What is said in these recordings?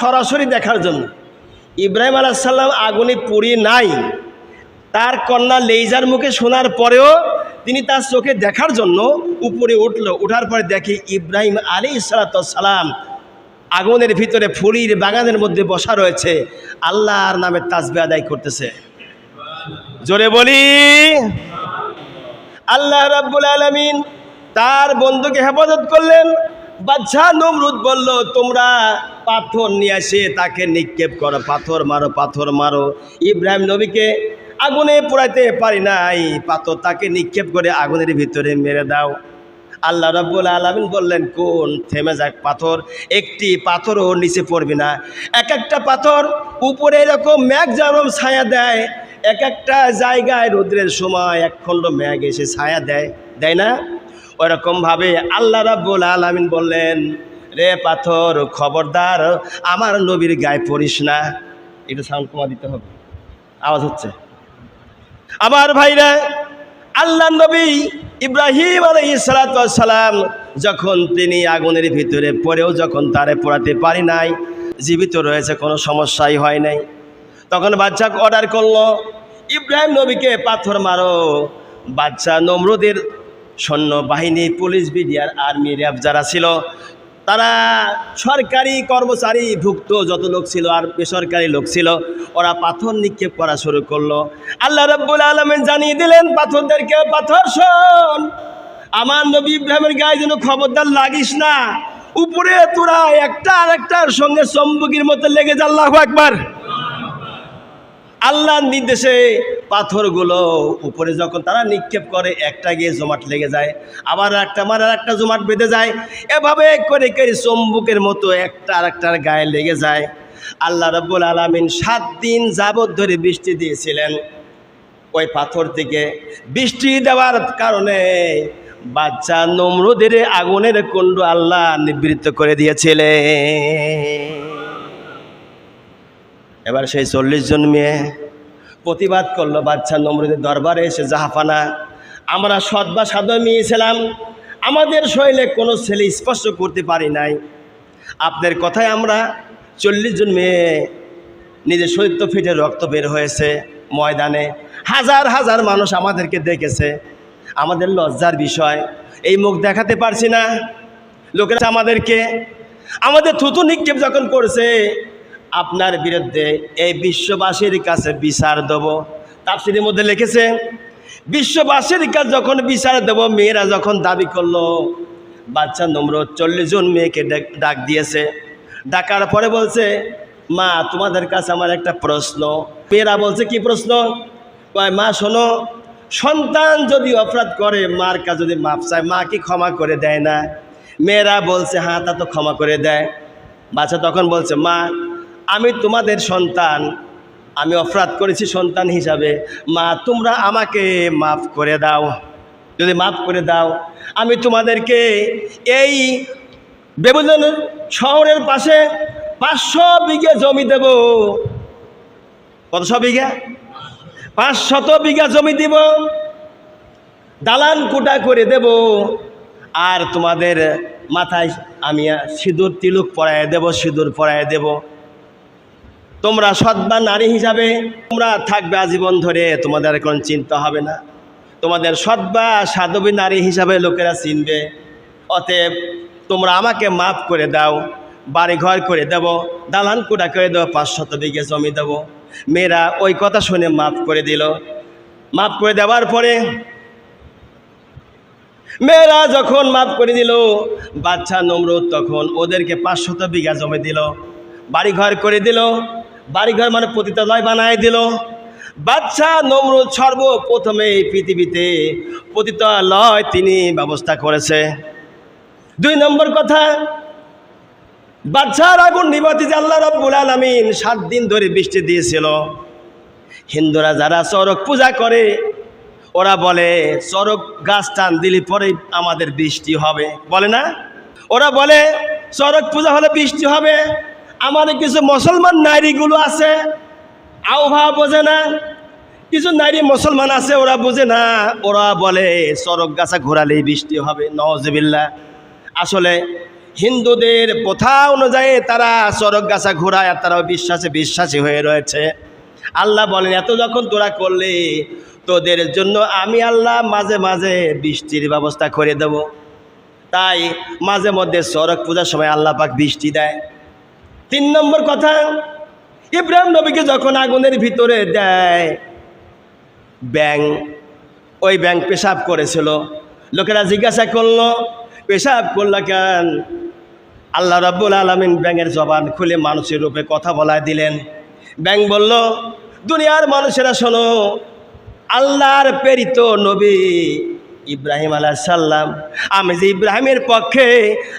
সরাসরি দেখার জন্য। ইব্রাহিম আলাইসাল্লাম আগুনে পুড়ি নাই। তার কন্যা লেইজার মুখে শোনার পরেও তিনি তার চোখে দেখার জন্য উপরে উঠল। ওঠার পরে দেখে ইব্রাহিম আলী সালাম আগুনের ভিতরে ফুলির বাগানের মধ্যে বসা রয়েছে। আল্লাহর নামে তাজবে আদায় করতেছে। জোরে বলি, আল্লাহ রাব্বুল আলমিন তার বন্ধুকে হেফাজত করলেন। বাচ্চা নমরুদ বলল, তোমরা পাথর নিয়ে এসে তাকে নিক্ষেপ করো, পাথর মারো পাথর মারো। ইব্রাহিম নবীকে আগুনে পোড়াইতে পারি নাই, পাথর তাকে নিক্ষেপ করে আগুনের ভিতরে মেরে দাও। আল্লাহ রাব্বুল আলমিন বললেন, কোন থেমে যাক পাথর, একটি পাথরও নিচে পড়বে না। এক একটা পাথর উপরে এরকম ম্যাঘ যেরকম ছায়া দেয়, এক একটা জায়গায় রৌদ্রের সময় এক খণ্ড ম্যাঘ এসে ছায়া দেয় দেয় না? ওরকমভাবে আল্লাহ রাব্বুল আলমিন বললেন, রে পাথর, খবরদার, আমার নবীর গায়ে পড়িস না। এটা সাউন্ড কমা দিতে হবে। আওয়াজ হচ্ছে। আমার ভাইরা, আল্লাহ নবী ইব্রাহিম সালাম যখন তিনি আগুনের ভিতরে পড়েও যখন তারে পড়াতে পারি নাই, জীবিত রয়েছে, কোনো সমস্যাই হয় নাই, তখন বাচ্চা অর্ডার করল, ইব্রাহিম নবীকে পাথর মারো। বাচ্চা নমরুদের সৈন্য বাহিনী পুলিশ, বিডিআর, আর্মি, র্যাব যারা ছিল, তারা সরকারি কর্মচারী ভুক্ত যত লোক ছিল, আর বেসরকারি লোক ছিল, ওরা পাথর নিক্ষেপ করা শুরু করল। আল্লাহ রব্বুল আলমেন জানিয়ে দিলেন, পাথরদেরকে পাথর শোন। আমার নবী ইব্রাহিমের গায়ে যেন খবরদার লাগিস না। উপরে তোরা একটা আর একটার সঙ্গে চম্বুকির মতো লেগে যা, আল্লাহ একবার আল্লাহর নির্দেশে পাথরগুলো উপরে যখন তারা নিক্ষেপ করে, একটা গিয়ে জমাট লেগে যায়, আবার একটা মার একটা জমাট বেঁধে যায়। এভাবে করে করে চম্বুকের মতো একটা আর একটার গায়ে লেগে যায়। আল্লাহ রব্বুল আলমিন সাত দিন যাবৎ ধরে বৃষ্টি দিয়েছিলেন। ওই পাথর থেকে বৃষ্টি দেওয়ার কারণে বাচ্চা নমরুদের আগুনের কুণ্ড আল্লাহ নিবৃত্ত করে দিয়েছিলেন। এবার সেই চল্লিশ জন মেয়ে প্রতিবাদ করল বাচ্চা নমরুদের দরবারে এসে, জাহাফানা, আমরা সৎ বা সাধু মেয়ে ছিলাম আমাদের শৈলে কোনো ছেলে স্পর্শ করতে পারি নাই। আপনার কথায় আমরা চল্লিশ জন মেয়ে নিজের শরীর ফিটে রক্ত বের হয়েছে ময়দানে। হাজার হাজার মানুষ আমাদেরকে দেখেছে। আমাদের লজ্জার বিষয়, এই মুখ দেখাতে পারছি না। লোকেরা আমাদেরকে, আমাদের থুতু নিক্ষেপ যখন করছে আপনার বিরুদ্ধে এই বিশ্ববাসীর কাছে বিচার দেব। তাপসির মধ্যে লিখেছে, বিশ্ববাসীর কাছে যখন বিচার দেব, মেয়েরা যখন দাবি করল, বাচ্চা নম্র চল্লিশ জন মেয়েকে ডাক- দিয়েছে। ডাকার পরে বলছে, মা, তোমাদের কাছে আমার একটা প্রশ্ন। মেয়েরা বলছে, কি প্রশ্ন? কয়, মা, শোনো, সন্তান যদি অপরাধ করে মার কাছে যদি মাপ চায়, মা কি ক্ষমা করে দেয় না? মেয়েরা বলছে হ্যাঁ তা তো ক্ষমা করে দেয়। বাচ্চা তখন বলছে, মা আমি তোমাদের সন্তান, আমি অপরাধ করেছি সন্তান হিসাবে। মা, তোমরা আমাকে মাফ করে দাও। যদি মাফ করে দাও, আমি তোমাদেরকে এই বেবুজন শহরের পাশে পাঁচশো বিঘে জমি দেব। কতশো বিঘা? পাঁচশত বিঘা জমি দিব। দালান কোটা করে দেব। আর তোমাদের মাথায় আমি সিঁদুর, তিলুক পরায় দেব, সিঁদুর পরায় দেব। তোমরা সদ্বা নারী হিসাবে তোমরা থাকবে আজীবন ধরে, তোমাদের কোনো চিন্তা হবে না। তোমাদের সদ্বা সাধবী নারী হিসাবে লোকেরা চিনবে। অতএব তোমরা আমাকে মাফ করে দাও বাড়ি ঘর করে দেব, দালান কুটা করে দেবো পাঁচশত বিঘে জমি দেব। মেয়েরা ওই কথা শুনে মাফ করে দিল। মাফ করে দেওয়ার পরে মেয়েরা যখন মাফ করে দিল, বাচ্চা নমরুদ তখন ওদেরকে পাঁচশত বিঘা জমি দিল, বাড়িঘর করে দিল। বাড়িঘর মানে পতিতালয় বানায় দিল। বাচ্চা নমরুদ সর্বপ্রথমে এই পৃথিবীতে পতিতালয় তিনি ব্যবস্থা করেছে। দুই নম্বর কথা বাচ্চার আগুন নিবাতি আল্লাহ রব্বুল আলমিন সাত দিন ধরে বৃষ্টি দিয়েছিল। হিন্দুরা যারা চরক পূজা করে, ওরা বলে চরক গাছ টান দিলে পরে আমাদের বৃষ্টি হবে। বলে না? ওরা বলে চরক পূজা হলে বৃষ্টি হবে। আমাদের কিছু মুসলমান নারীগুলো আছে আবহাওয়া বোঝে না। কিছু নারী মুসলমান আছে, ওরা বোঝে না, ওরা বলে চরক গাছা ঘোরালেই বৃষ্টি হবে নওয়াজবিল্লা আসলে হিন্দুদের প্রথা অনুযায়ী তারা চরক গাছা ঘোরায়, আর তারাও বিশ্বাসে বিশ্বাসী হয়ে রয়েছে। আল্লাহ বলেন, এত যখন তোরা করলে, তোদের জন্য আমি আল্লাহ মাঝে মাঝে বৃষ্টির ব্যবস্থা করে দেব। তাই মাঝে মধ্যে চরক পূজার সময় আল্লাহ পাক বৃষ্টি দেয়। তিন নম্বর কথা, ইব্রাহিম নবীকে যখন আগুনের ভিতরে দেয় ব্যাং ওই ব্যাং পেশাব করেছিল। লোকেরা জিজ্ঞাসা করল, পেশাব করল কেন? আল্লাহ রাব্বুল আলমিন ব্যাঙের জবান খুলে মানুষের রূপে কথা বলায় দিলেন। ব্যাং বলল, দুনিয়ার মানুষেরা শোনো, আল্লাহর প্রেরিত নবী ইব্রাহিম আলাহ সাল্লাম আমি যে ইব্রাহিমের পক্ষে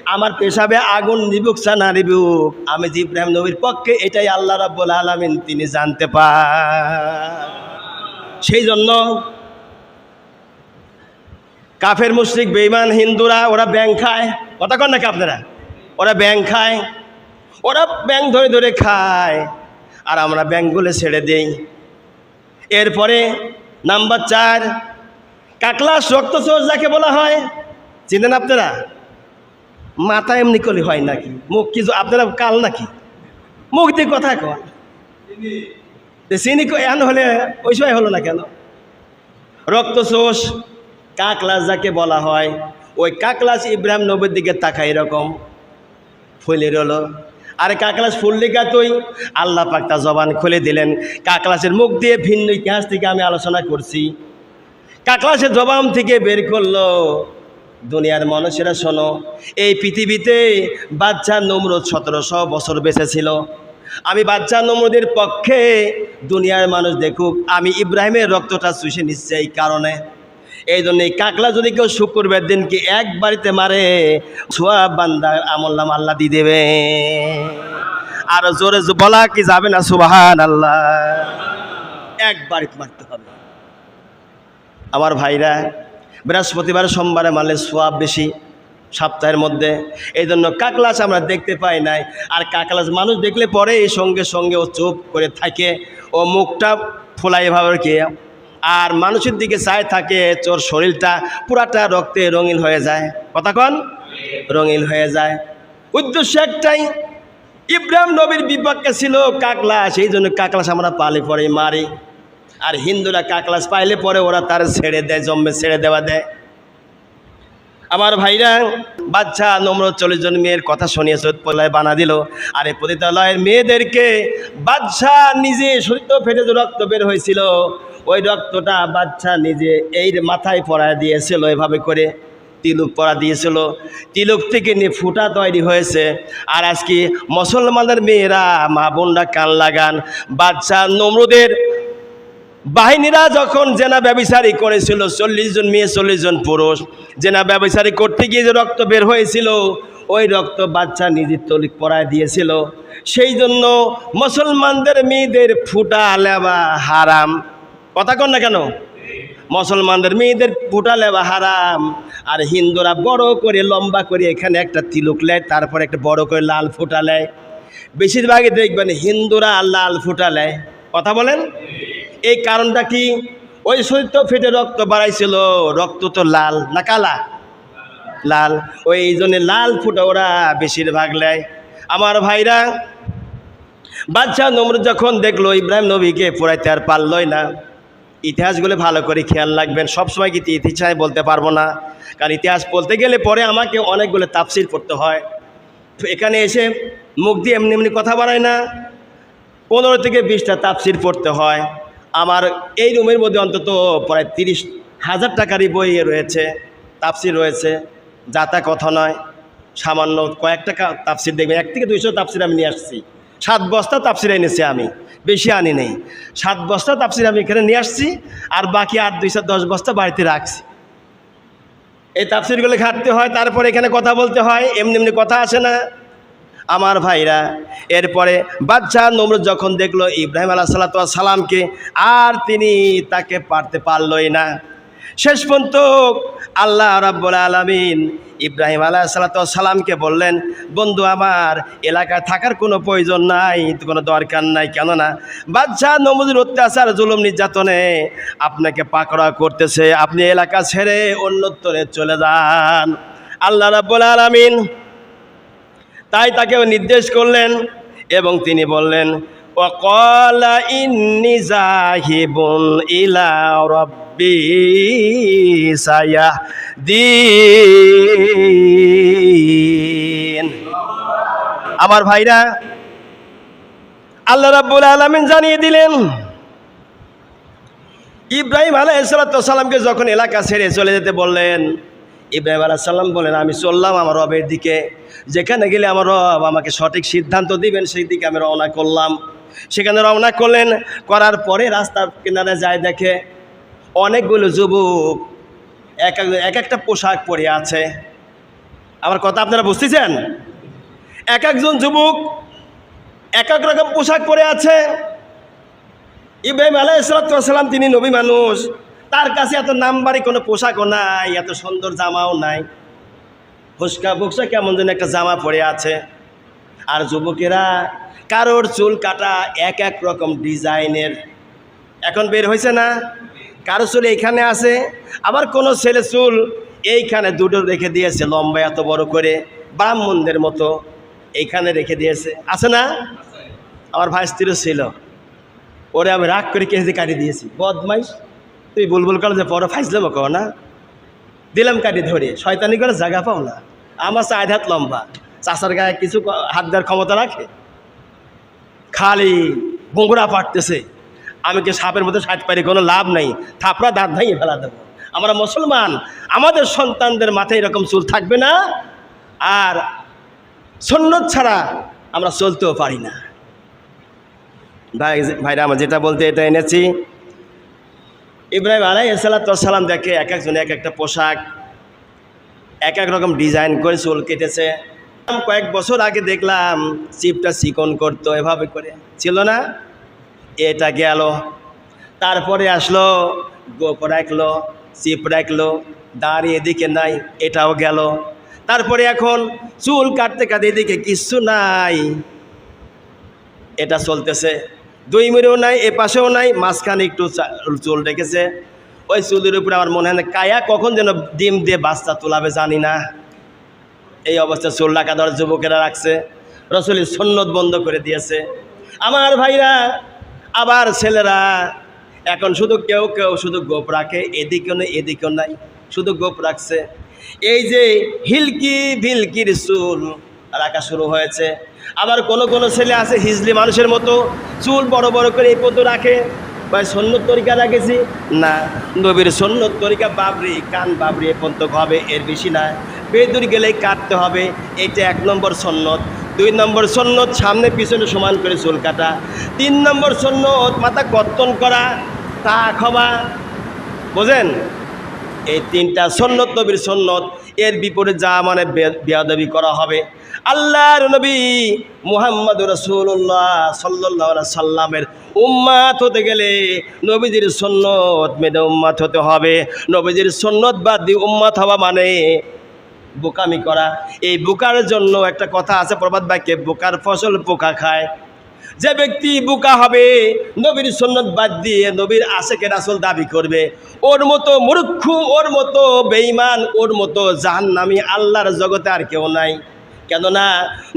আমার পেশাবে আগুন নিবুক না নিবুক, আমি যে ইব্রাহিম নবীর পক্ষে এটাই আল্লাহ রাব্বুল আলমিন তিনি জানতে পান। সেই জন্য কাফের মুশরিক বেইমান হিন্দুরা, ওরা ব্যাং খায়। কথা কন নাকি আপনারা? ওরা ব্যাং খায়। ওরা ব্যাং ধরে ধরে খায়। আর আমরা ব্যাংকগুলো ছেড়ে দেই। এরপরে নাম্বার চার কাকলা রক্তচোষ যাকে বলা হয়। চিনেন আপনারা? মাথা এমনি করলে হয় নাকি? মুখ কি আপনারা কাল নাকি? মুখ দিয়ে কথা কয় চিনি এন হলে ওই সময় হলো না কেন? রক্তচোষ কাকলাস যাকে বলা হয়, ওই কাকলাস ইব্রাহিম নবীর দিকে তাকায় এরকম, ফুলে রল আর কাকলাস ফুললিকা তুই? আল্লাহ জবান খুলে দিলেন। কাকলাসের মুখ দিয়ে ভিন্ন ইতিহাস থেকে আমি আলোচনা করছি। কাকলাসের জবান থেকে বের করল। দুনিয়ার মানুষেরা শোনো, এই পৃথিবীতে বাচ্চা নমরুদ সতেরোশো বছর বেঁচে ছিল আমি বাচ্চা নমরুদের পক্ষে দুনিয়ার মানুষ দেখুক, আমি ইব্রাহিমের রক্তটা চুষে নিচ্ছে এই কারণে। এই জন্য কাকলা যদি কেউ শুক্রবার দিনকে এক বাড়িতে মারে সোয়াব বান্দার আমল্লাম আল্লাহ দিয়ে দেবে। আর জোরে বলা কি যাবে না সুবাহান আল্লাহ এক বাড়িতে মারতে হবে। আমার ভাইরা, বৃহস্পতিবার সোমবারে মারলে সোয়াব বেশি, সপ্তাহের মধ্যে। এই জন্য কাকলাস আমরা দেখতে পাই নাই। আর কাকলাস মানুষ দেখলে পরে এই সঙ্গে সঙ্গে ও চুপ করে থাকে, ও মুখটা ফোলাই ভাবে কি আর মানুষের দিকে চায় থাকে, চোর শরীরটা পুরাটা রক্তে রঙিন হয়ে যায়। কতক্ষণ রঙিন হয়ে যায়। উদ্দেশ্য একটাই, ইব্রাহিম নবীর বিপক্ষে ছিল কাকলাস। এই জন্য কাকলাস আমরা পালে পরে মারি। আর হিন্দুরা কাকলাস পাইলে পরে ওরা তার ছেড়ে দেয়, জম্মে ছেড়ে দেওয়া দেয়। আমার ভাইরা, বাচ্চা নম্র চল্লিশ জন মেয়ের কথা শুনিয়ে সৈয়দপল্লায় বানা দিল। আর এই পতিতালয়ের মেয়েদেরকে বাচ্চা নিজে শরীর ফেটে যে রক্ত বের হয়েছিল, ওই রক্তটা বাচ্চা নিজে এই মাথায় পড়ায় দিয়েছিল, এভাবে করে তিলুক পরা দিয়েছিল। তিলুক থেকে নিয়ে ফুটা তৈরি হয়েছে। আর আজকে মুসলমানের মেয়েরা, মা বোনরা কান লাগান। বাচ্চা নমরুদের বাহিনীরা যখন জেনা ব্যবিচারী করেছিল, চল্লিশ জন মেয়ে, চল্লিশ জন পুরুষ, জেনা ব্যবিচারী করতে গিয়ে যে রক্ত বের হয়েছিল, ওই রক্ত বাচ্চা নিজের তলিক পরায় দিয়েছিল। সেই জন্য মুসলমানদের মেয়েদের ফুটা লেবা হারাম। কথা কন না কেন? মুসলমানদের মেয়েদের ফুটা লেবা হারাম। আর হিন্দুরা বড় করে, লম্বা করে এখানে একটা তিলুক লেয়, তারপর একটা বড় করে লাল ফুটা লেয়। বেশিরভাগই দেখবেন হিন্দুরা লাল ফুটা নেয় কথা বলেন? এই কারণটা কি? ওই শরীর তো ফেটে রক্ত বাড়াইছিল, রক্ত তো লাল না কালা? লাল। ওই এই জন্যে লাল ফুটা ওরা বেশিরভাগ নেয় আমার ভাইরা বাচ্চা নমরুদ যখন দেখল, ইব্রাহিম নবীকে পড়াইতে আর পারলই না। ইতিহাসগুলো ভালো করে খেয়াল রাখবেন। সবসময় কিন্তু ইতিহাস বলতে পারব না? কারণ ইতিহাস বলতে গেলে পরে আমাকে অনেকগুলো তাফসির পড়তে হয়। এখানে এসে মুখ দিয়ে এমনি এমনি কথা বাড়ায় না। পনেরো থেকে বিশটা তাফসির পড়তে হয়। আমার এই রুমের মধ্যে অন্তত প্রায় তিরিশ হাজার টাকারই বই রয়েছে, তাফসির রয়েছে যাতা কথা নয়। সামান্য কয়েক টাকা তাফসির দেখবেন, এক থেকে দুইশো তাফসির আমি নিয়ে আসছি। সাত বস্তা তাফসির এনেছি আমি, বেশি আনি নেই। সাত বস্তা তাফসির আমি এখানে নিয়ে আসছি, আর বাকি আট, দুইশো, দশ বস্তা বাড়িতে রাখছি। এই তাফসিরগুলো ঘাটতে হয়, তারপরে এখানে কথা বলতে হয়, এমনি এমনি কথা আসে না। আমার ভাইরা। এরপরে বাচ্চা নমরুদ যখন দেখল ইব্রাহিম আলাহ সাল্লা সালামকে, আর তিনি তাকে পারতে পারলই না। শেষ পর্যন্ত আল্লাহ রাব্বুল আলমিন ইব্রাহিম আলাহ সালামকে বললেন, বন্ধু, আমার এলাকায় থাকার কোনো প্রয়োজন নাই, কোনো দরকার নাই, কেননা বাচ্চা নমরুদের অত্যাচার, জুলুম নির্যাতনে আপনাকে পাকড়া করতেছে। আপনি এলাকা ছেড়ে অন্যত্তরে চলে যান। আল্লাহ রাব্বুল আলমিন তাই তাকে নির্দেশ করলেন এবং তিনি বললেন, ওয়াকালা ইন্নি জাহিবুন ইলা রাব্বি সায়াহদিন। আমার ভাইরা, আল্লাহ রাব্বুল আলামিন জানিয়ে দিলেন, ইব্রাহিম আলাইসালামকে যখন এলাকা ছেড়ে চলে যেতে বললেন ইব্রাহিম আলাইসাল্লাম বলেন, আমি চললাম আমার রবের দিকে। যেখানে গেলে আমার রব আমাকে সঠিক সিদ্ধান্ত দিবেন, সেই দিকে আমি রওনা করলাম। সেখানে রওনা করলেন, করার পরে রাস্তার কিনারে যায় দেখে অনেকগুলো যুবক এক এক- এক একটা পোশাক পরে আছে। আমার কথা আপনারা বুঝতেছেন? এক একজন যুবক এক এক রকম পোশাক পরে আছে। ইব্রাহিম আলাইসালাম তিনি নবী মানুষ। তার কাছে এত নামবারি কোনো পোশাকও নাই, এত সুন্দর জামাও নাই। ফুসকা ফুসকা কেমন যেন একটা জামা পরে আছে। আর যুবকেরা, কারোর চুল কাটা এক এক রকম ডিজাইনের। এখন বের হয়েছে না? কারও চুল এইখানে আছে, আবার কোনো ছেলে চুল এইখানে দুটো রেখে দিয়েছে, লম্বা এত বড় করে, ব্রাহ্মণদের মতো এইখানে রেখে দিয়েছে। আছে না? আমার ভাই স্ত্রীও ছিল। ওরে আমি রাগ করে কেসে কাটিয়ে দিয়েছি। বদমাইশ। তুই বুলবুল করে যে পরে ফাইসলাম কো না? দিলাম কাটি ধরে, শয়তানি করে জায়গা পাও না। আমার চার হাত লম্বা চাষার গায়ে কিছু হাত দেওয়ার ক্ষমতা রাখে? খালি বগুড়া পাটতেছে আমি কি সাপের মধ্যে সাত পারি, কোনো লাভ নাই, থাপড়া দাঁত ভাঙিয়ে ফেলা দেবো। আমরা মুসলমান, আমাদের সন্তানদের মাথায় এরকম চুল থাকবে না? আর সন্ন্যত ছাড়া আমরা চলতেও পারি না। ভাই, ভাইরা, আমার যেটা বলতে এটা এনেছি ইব্রাহিম আলাই সালাম দেখে এক একজন এক একটা পোশাক, এক এক রকম ডিজাইন করে চুল কেটেছে। কয়েক বছর আগে দেখলাম চিপটা চিকন করতো, এভাবে করে। ছিল না? এটা গেল। তারপরে আসলো, গোপ রাখল, চিপ রাখল দাঁড়ি এদিকে নাই, এটাও গেল। তারপরে এখন চুল কাটতে কাটতে এদিকে কিচ্ছু নাই। এটা চলতেছে। দুই মিনিটও নাই, এ পাশেও নাই, মাঝখানে একটু চুল রেখেছে ওই চুলের উপরে আমার মনে হয় না, কায়া কখন যেন ডিম দিয়ে বাচ্চা তোলাবে জানি না। এই অবস্থা চুল রাখা ধর যুবকেরা রাখছে। রসুলের সন্ন্যত বন্ধ করে দিয়েছে। আমার ভাইরা, আবার ছেলেরা, এখন শুধু কেউ কেউ শুধু গোপ রাখে, এদিকেও নেই, এদিকেও নাই, শুধু গোপ রাখছে। এই যে হিলকি ভিলকির চুল রাখা শুরু হয়েছে। আবার কোন কোন ছেলে আছে হিজলি মানুষের মতো, চুল বড় বড় করে এই পর্যন্ত রাখে। ভাই, সন্ন্যত তরিকা রাখেছি? না। নবীর সন্ন্যত তরিকা, বাবরি, কান বাবরি এ পর্যন্ত হবে, এর বেশি না। বেদুর গেলেই কাটতে হবে, এটা এক নম্বর সন্ন্যত। দুই নম্বর সন্ন্যত, সামনে পিছনে সমান করে চুল কাটা। তিন নম্বর সন্ন্যত, মাথা কর্তন করা তা খবা বোঝেন? এই তিনটা সন্ন্যত, নবীর সন্ন্যত, এর বিপরীত যা মানে বেয়াদবি করা হবে। আল্লাহর নবী মুহাম্মদ রসুল্লাহ সাল্লাহ সাল্লামের উম্মাত হতে গেলে নবীজির সন্ন্যত মেনে উম্মাত হতে হবে। নবীজির সন্ন্যত বাদ দিয়ে উম্মাত হওয়া মানে বোকামি করা। এই বোকার জন্য একটা কথা আছে, প্রবাদ বাক্যে, বোকার ফসল পোকা খায়। যে ব্যক্তি বোকা হবে, নবীর সন্ন্যত বাদ দিয়ে নবীর আশেকের আসল দাবি করবে। ওর মতো মূর্খ, ওর মতো বেঈমান, ওর মতো জাহান্নামী আল্লাহর জগতে আর কেউ নাই। কেননা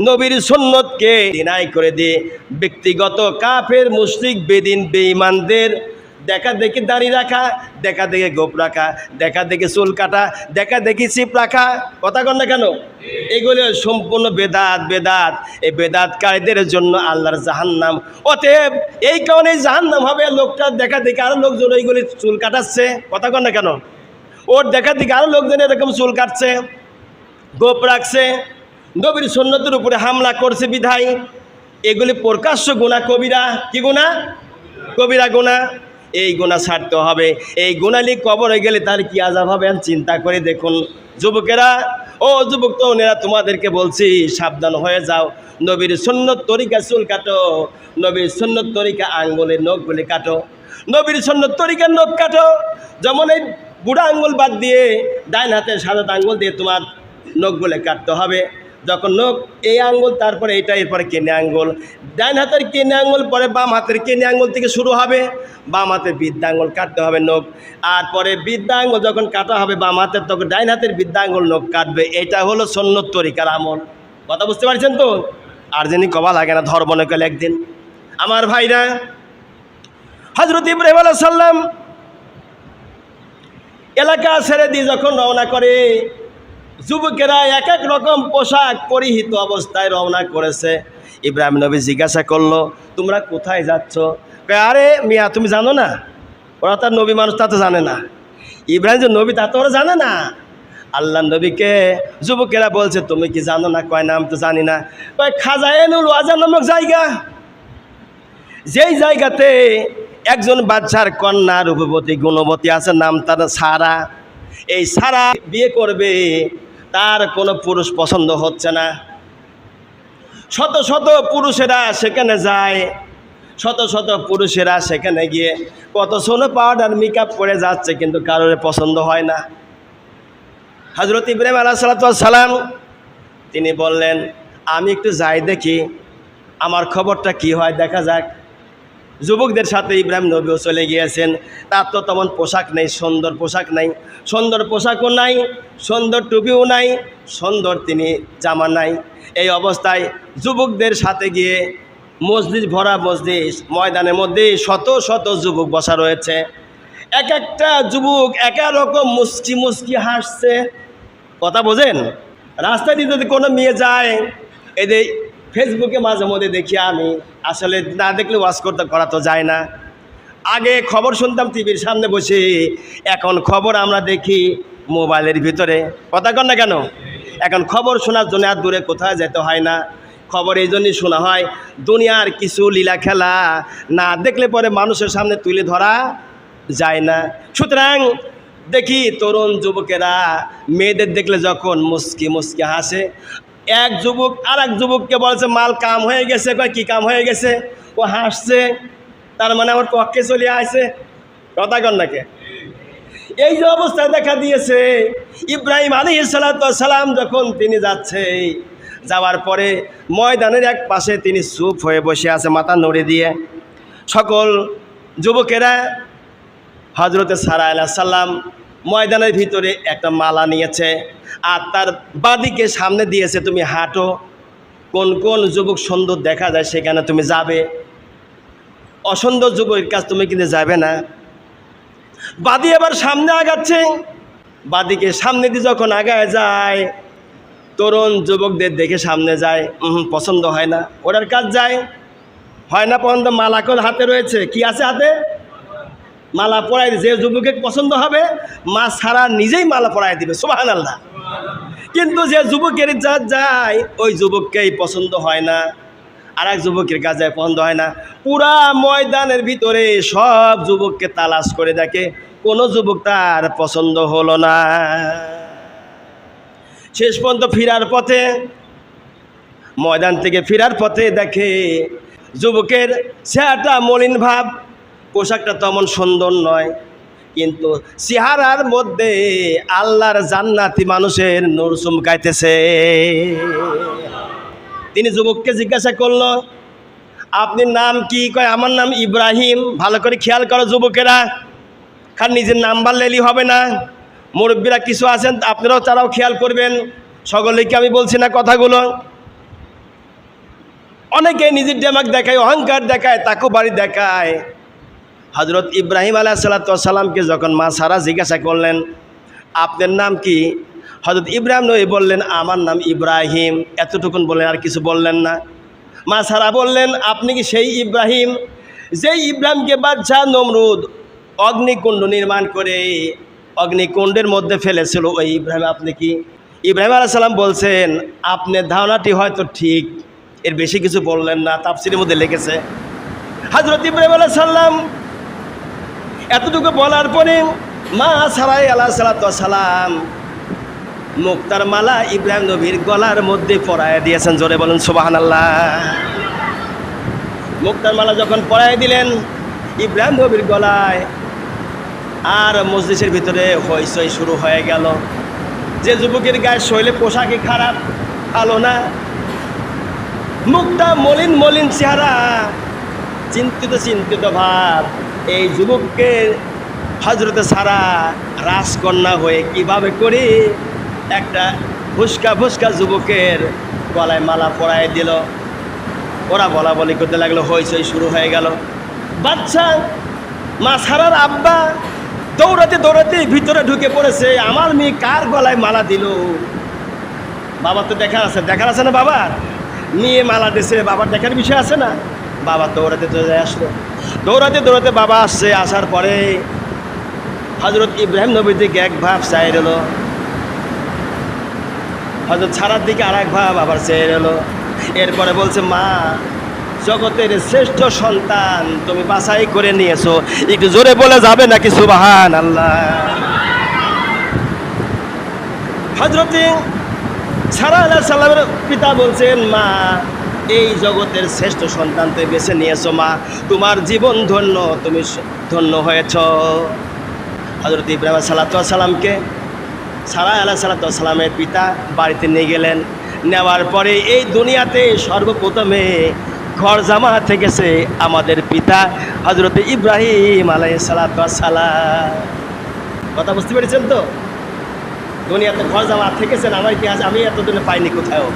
নবীর সন্ন্যতকে ডিনাই করে দিয়ে ব্যক্তিগত কাফের, মুশরিক, বেদিন, বেঈমানদের দেখা দেখি দাড়ি রাখা, দেখা দেখে গোপ রাখা, দেখা দেখে চুল কাটা, দেখা দেখি চিপ রাখা। কথা কন না কেন? এগুলো সম্পূর্ণ বেদাত বেদাত। এই বেদাতকারীদের জন্য আল্লাহর জাহান্নাম। অতএব এই কারণে জাহান্নাম হবে, লোকটা দেখা দেখে আরও লোকজন এইগুলি চুল কাটাচ্ছে। কথা কন না কেন? ওর দেখা দেখে আরও লোকজন এরকম চুল কাটছে, গোপ রাখছে। নবীর সন্ন্যতের উপরে হামলা করছে বিধায়। এগুলি প্রকাশ্য গুণা কবিরা। কি গুণা? কবিরা গোনা এই গোনা ছাড়তে হবে। এই গুণালি কবরে গেলে তার কি আজাব হবে চিন্তা করে দেখুন। যুবকেরা, ও যুবক তরুণেরা, তোমাদেরকে বলছি, সাবধান হয়ে যাও। নবীর সন্ন্যত তরিকা চুল কাটো। নবীর সন্ন্যত তরিকা আঙ্গুলের নখগুলি কাটো। নবীর সন্ন্যত তরিকার নখ কাটো। যেমন এই বুড়া আঙ্গুল বাদ দিয়ে ডাইন হাতে সাদা আঙ্গুল দিয়ে তোমার নখগুলো কাটতে হবে। যখন নখ এই আঙ্গুল, তারপরে এটা এরপরে কেনে আঙ্গুল। ডাইন হাতের কেনে আঙ্গুল, পরে বাম হাতের কেনে আঙ্গুল থেকে শুরু হবে। বাম হাতের বৃদ্ধা কাটতে হবে নখ আর পরে বৃদ্ধা আঙ্গুল যখন কাটা হবে বাম হাতের, তখন ডাইন হাতের বৃদ্ধা আঙ্গুল নখ কাটবে। এটা হলো সন্ন্যত তরিকার আমল। কথা বুঝতে পারছেন তো? আর যিনি কবা লাগে না, ধর্ম নকল একদিন আমার ভাইরা হজরত ইব্রাহিম আলাহ সাল্লাম এলাকা ছেড়ে দিয়ে যখন রওনা করে যুবকেরা এক এক রকম পোশাক পরিহিত অবস্থায় রওনা করেছে। ইব্রাহিম নবী জিজ্ঞাসা করল, তোমরা কোথায় যাচ্ছ? আরে মিয়া, তুমি জানো না? ওরা তার নবী মানুষ, তা তো জানে না। ইব্রাহিম যে নবী, তা তো ওরা জানে না। আল্লাহ নবীকে যুবকেরা বলছে, তুমি কি জানো না? কয় নাম তো জানি না। কয় খাজায়েনুল ওয়াজার নামক জায়গা। যেই জায়গাতে একজন বাচ্চার কন্যা রূপবতী, গুণবতী আছে, নাম তার সারা। এই সারা বিয়ে করবে তার কোনো পুরুষ পছন্দ হচ্ছে না। শত শত পুরুষেরা সেখানে যায়, শত শত পুরুষেরা সেখানে গিয়ে কত সোনো পাউডার মেকআপ করে যাচ্ছে কিন্তু কারোর পছন্দ হয় না। হজরত ইব্রাহিম আলাহ সালাম, তিনি বললেন, আমি একটু যাই দেখি, আমার খবরটা কি হয় দেখা যাক। যুবকদের সাথে ইব্রাহিম নবীও চলে গিয়েছেন। তার তো তেমন পোশাক নেই, সুন্দর পোশাক নাই। সুন্দর পোশাকও নাই, সুন্দর টুপিও নাই, সুন্দর তিনি জামা নাই। এই অবস্থায় যুবকদের সাথে গিয়ে মসজিদ, ভরা মসজিদ, ময়দানের মধ্যে শত শত যুবক বসা রয়েছে। এক একটা যুবক এক রকম মুস্কি মুস্কি হাসছে। কথা বোঝেন? রাস্তা দিয়ে যদি কোনো মেয়ে যায়, এদের ফেসবুকে মাঝে মধ্যে দেখি আমি, আসলে না দেখলে ওয়াশ করতে, করা তো যায় না। আগে খবর শুনতাম টিভির সামনে বসে, এখন খবর আমরা দেখি মোবাইলের ভিতরে। কথা কর না কেন? এখন খবর শোনার জন্য আর দূরে কোথাও যেতে হয় না। খবর এই জন্যই শোনা হয়, দুনিয়ার কিছু লীলা খেলা না দেখলে পরে মানুষের সামনে তুলে ধরা যায় না। সুতরাং দেখি তরুণ যুবকেরা, মেয়েদের দেখলে যখন মুস্কি মুস্কি হাসে এক যুবক আর এক যুবককে বলছে, মাল কাম হয়ে গেছে। কয়, কি কাম হয়ে গেছে? ও হাসছে। তার মানে আমার পক্ষে চলে আসে। কথা কন নাকি এই যে অবস্থা দেখা দিয়েছে, ইব্রাহিম আলী সালাম যখন তিনি যাচ্ছে, যাওয়ার পরে ময়দানের এক পাশে তিনি চুপ হয়ে বসে আছে, মাথা নড়ে দিয়ে। সকল যুবকেরা হজরতে সারা আল্লাহ সাল্লাম ময়দানের ভিতরে একটা মালা নিয়েছে আর তার বাদিকে সামনে দিয়েছে, তুমি হাঁটো। কোন কোন যুবক সুন্দর দেখা যায় সেখানে তুমি যাবে। অসুন্দর যুবকের কাছ তুমি কিন্তু যাবে না। বাদি আবার সামনে আগাচ্ছে। বাদিকে সামনে দিয়ে যখন আগায় যায়, তরুণ যুবকদের দেখে সামনে যায় পছন্দ হয় না। ওরার কাজ যায়। হয় না পর্যন্ত মালাকল হাতে রয়েছে? কি আছে হাতে? মালা পরাই যে যুবকের পছন্দ হবে, মা সারা নিজেই মালা পরাই দিবে সুবাহান আল্লাহ কিন্তু যে যুবকের যা যায়, ওই যুবককেই পছন্দ হয় না। আর এক যুবকের কাছে পছন্দ হয় না। পুরা ময়দানের ভিতরে সব যুবককে তালাশ করে দেখে, কোনো যুবক তার পছন্দ হলো না। শেষ পর্যন্ত ফিরার পথে, ময়দান থেকে ফেরার পথে দেখে যুবকের চেহারাটা মলিন ভাব পোশাকটা তেমন সুন্দর নয়। কিন্তু চেহারার মধ্যে আল্লাহর জান্নাতি মানুষের নূর চুমকাইতেছে তিনি যুবককে জিজ্ঞাসা করল, আপনি নাম কি? কয়, আমার নাম ইব্রাহিম। ভালো করে খেয়াল করো যুবকেরা। খান নিজের নাম বাড়লেই হবে না। মুরব্বীরা কিছু আছেন, আপনারাও তারাও খেয়াল করবেন। সকলেকে আমি বলছি না কথাগুলো। অনেকে নিজের ডেমাক দেখায়, অহংকার দেখায় তাকু বাড়ি দেখায়। হজরত ইব্রাহিম আলাহ সাল্লাতামকে যখন মা সারা জিজ্ঞাসা করলেন, আপনার নাম কি? হজরত ইব্রাহিম নই বললেন, আমার নাম ইব্রাহিম। এতটুকুন বললেন, আর কিছু বললেন না। মা সারা বললেন, আপনি কি সেই ইব্রাহিম? যেই ইব্রাহিমকে বাদশাহ নমরুদ অগ্নিকুণ্ড নির্মাণ করে অগ্নিকুণ্ডের মধ্যে ফেলেছিল, ওই ইব্রাহিম আপনি কি? ইব্রাহিম আলাহ সাল্লাম বলছেন, আপনার ধারণাটি হয়তো ঠিক। এর বেশি কিছু বললেন না। তাপসির মধ্যে লেগেছে হজরত ইব্রাহিম আলাহ সাল্লাম এতটুকু বলার পরে মা সারাই আল্লাহ সালাম মুক্তার মালা ইব্রাহিম নবীর গলার মধ্যে পরায় দিয়েছেন, জোরে বলেন সুবাহান আল্লাহ মুক্তার মালা যখন পরায় দিলেন, ইব্রাহিম নবীর গলায় আর মসজিদের ভিতরে হইচই শুরু হয়ে গেল। যে যুবকের গায়ে শৈলে পোশাকে খারাপ, আলো না। মুখটা মলিন মলিন চেহারা, চিন্তিত চিন্তিত ভাব। এই যুবককে হজরতে সারা রাজকন্যা হয়ে কীভাবে করে? একটা ফুসকা ফুসকা যুবকের গলায় মালা পরায় দিল। ওরা বলা বলি করতে লাগল, হইচই শুরু হয়ে গেল। বাচ্চা মা সারার আব্বা দৌড়াতে দৌড়াতে ভিতরে ঢুকে পড়েছে। আমার মেয়ে কার গলায় মালা দিল? বাবার তো দেখা আছে। দেখার আছে না বাবার? মেয়ে মালা দিছে। বাবার দেখার বিষয় আছে না? বাবা দৌড়াতে দৌড়াতে আসলো। দৌড়াতে দৌড়াতে বাবা আসছে, আসার পরে হজরত ইব্রাহিম নবীর দিকে এক ভাব চাই এলো। হজরত ছাড়ার দিকে আর এক ভাব আবার চেয়ে এলো। এরপরে বলছে, মা, জগতের শ্রেষ্ঠ সন্তান তুমি বাছাই করে নিয়েছো। একটু জোরে বলে যাবে নাকি সুবাহান আল্লাহ হজরতে সারা আল্লাহ সাল্লামের পিতা বলছেন, মা এই জগতের শ্রেষ্ঠ সন্তান তুমি বেছে নিয়েছো, মা। তোমার জীবন ধন্য, তুমি ধন্য হয়েছ। হজরত ইব্রাহিম সাল্লাতামকে সারা আল্লাহ সাল্লাতামের পিতা বাড়িতে নিয়ে গেলেন। নেওয়ার পরে এই দুনিয়াতে সর্বপ্রথমে ঘর জামা থেকেছে আমাদের পিতা হজরত ইব্রাহিম আলাই সালাতাম কথা বুঝতে পেরেছেন তো? দুনিয়াতে ঘর জামা থেকেছেন আমার ইতিহাস আমি এতদিনে পাইনি কোথাও